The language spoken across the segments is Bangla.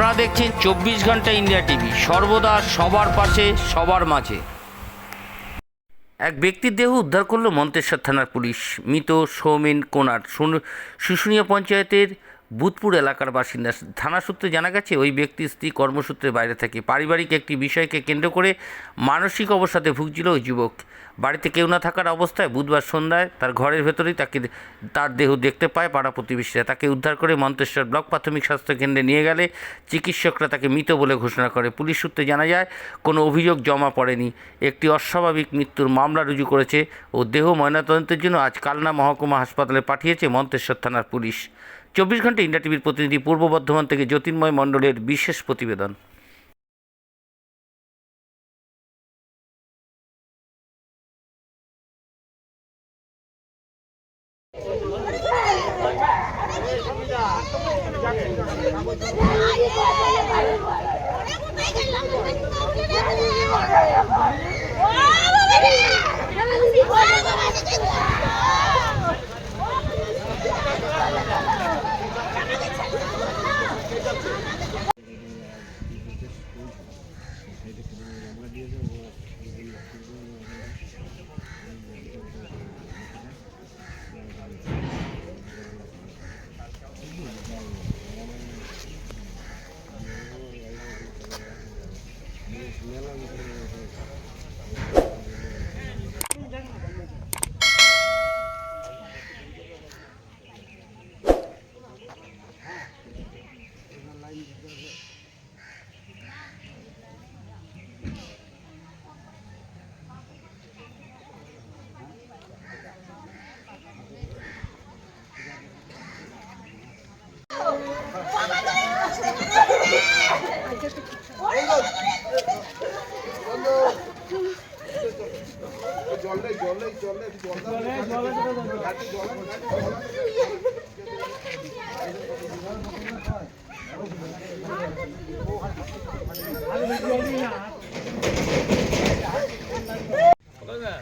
আপনারা দেখছেন চব্বিশ ঘণ্টা ইন্ডিয়া টিভি। সর্বদা সবার পাশে, সবার মাঝে। এক ব্যক্তির দেহ উদ্ধার করল মন্তেশ্বর থানার পুলিশ। মৃত সৌমেন কোনার। শুশুনিয়া পঞ্চায়েতের বুধপুর এলাকার বাসিন্দা। থানা সূত্রে জানা গেছে, ওই ব্যক্তির স্ত্রী কর্মসূত্রে বাইরে থাকে। পারিবারিক একটি বিষয়কে কেন্দ্র করে মানসিক অবসাদে ভুগছিল ওই যুবক। বাড়িতে কেউ না থাকার অবস্থায় বুধবার সন্ধ্যায় তার ঘরের ভেতরেই তাকে তার দেহ দেখতে পায় পাড়া প্রতিবেশীরা। তাকে উদ্ধার করে মন্তেশ্বর ব্লক প্রাথমিক স্বাস্থ্যকেন্দ্রে নিয়ে গেলে চিকিৎসকরা তাকে মৃত বলে ঘোষণা করে। পুলিশ সূত্রে জানা যায়, কোনো অভিযোগ জমা পড়েনি। একটি অস্বাভাবিক মৃত্যুর মামলা রুজু করেছে ও দেহ ময়নাতদন্তের জন্য আজ কালনা মহকুমা হাসপাতালে পাঠিয়েছে মন্তেশ্বর থানার পুলিশ। চব্বিশ ঘণ্টা ইন্ডিয়া টিভির প্রতিনিধি পূর্ব বর্ধমান থেকে জ্যোতির্ময় মণ্ডলের বিশেষ প্রতিবেদন।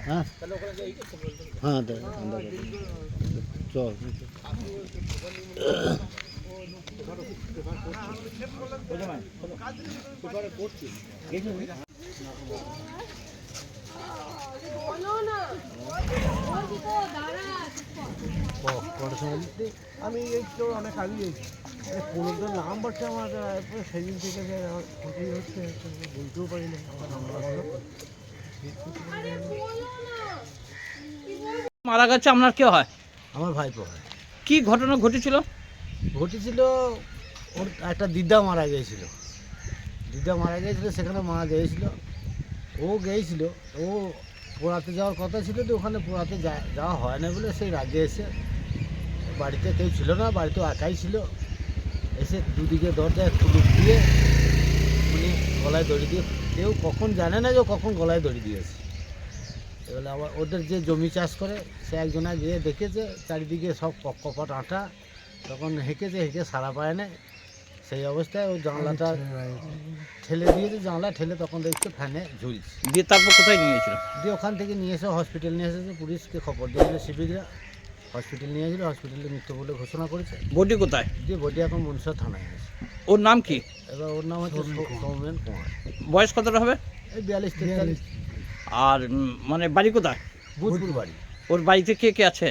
হ্যাঁ হ্যাঁ চল। আমি এই তো অনেক আগে গেছি। নাম বলছে আমার সেদিন থেকে যে ক্ষতি হচ্ছে বলতেও পারি না। মারা গেছে আপনার কে হয়? আমার ভাইপো হয়। কি ঘটনা ঘটেছিল? ঘটেছিল ওর একটা দিদা মারা গিয়েছিল। দিদা মারা গিয়েছিল সেখানে মারা গিয়েছিল। ও গিয়েছিল ও পোড়াতে যাওয়ার কথা ছিল তো ওখানে পোড়াতে যাওয়া হয় না বলে সেই রাজ্যে এসে বাড়িতে কেউ ছিল না বাড়িতে একাই ছিল। এসে দুদিকে দরজায় কুলুপ দিয়ে উনি গলায় দড়ি দিয়ে, কেউ কখন জানে না যে কখন গলায় দড়ি দিয়েছে। এবারে আবার ওদের যে জমি চাষ করে, সে একজনা গিয়ে দেখেছে, চারিদিকে সব ক- কপট আটা তখন হেঁকেছে, হেঁকে সারা পায় না সেই অবস্থায় ওই জানলাটা ঠেলে দিয়েছে জানলা ঠেলে তখন দেখছে ফ্যানে ঝুলছে। দিয়ে তারপর কোথায় নিয়ে গেছিল দিয়ে ওখান থেকে নিয়ে এসে হসপিটাল নিয়ে এসেছে পুলিশকে খবর দিয়েছিল সিভিকরা হসপিটাল নিয়ে গেছিল হসপিটালে মৃত্যু বলে ঘোষণা করেছে। বডি কোথায়? দিয়ে বডি এখন মনসা থানায় আছে। ওর নাম কি? এবার ওর নাম হচ্ছে সৌমেন কুমার। বয়স কতটা হবে? এই বিয়াল্লিশ তেতাল্লিশ। আর মানে বাড়ি কোথায়? বুধপুর বাড়ি। ওর বাড়িতে কে কে আছে?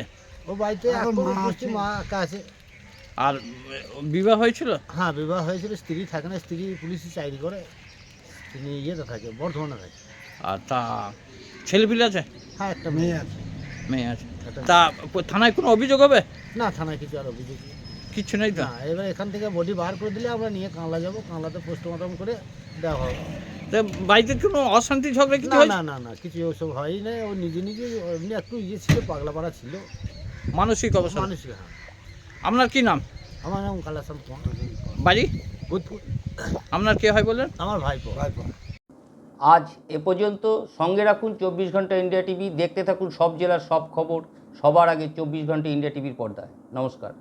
ও বাড়িতে মা একা আছে। আর বিবাহ হয়েছিল? হ্যাঁ বিবাহ হয়েছিল স্ত্রী থাকে না স্ত্রী পুলিশে চাকরি করে তিনি ইয়েতে থাকে বর্ধমানে থাকে। আর তা ছেলেপিলে আছে? হ্যাঁ একটা মেয়ে আছে। মেয়ে আছে। তা থানায় কোনো অভিযোগ হবে? না থানায় কিছু আর অভিযোগ। কিচ্ছু নেই তো? না এবার এখান থেকে বডি বার করে দিলে আমরা নিয়ে কানলা যাব কানলাতে পোস্টমর্টম করে দেওয়া হবে। তা বাড়িতে কোনো অশান্তি ঝগড়া কিছু না না না না কিছু ওসব হয়ই না ও নিজে নিজে এমনি একটু ইয়ে ছিল পাগলা পাড়া ছিল। মানসিক অবস্থা? মানসিক হ্যাঁ। আপনার কি নাম? আমার নাম কালাসাম বাড়ি? বুধপুর। আপনার কে হয় বললেন? আমার ভাইপো। ভাইপো। আজ এ পর্যন্ত সঙ্গে রাখুন চব্বিশ ঘণ্টা ইন্ডিয়া টিভি। দেখতে থাকুন সব জেলার সব খবর। সবার আগে চব্বিশ ঘণ্টা ইন্ডিয়া টিভির পর্দায়। নমস্কার।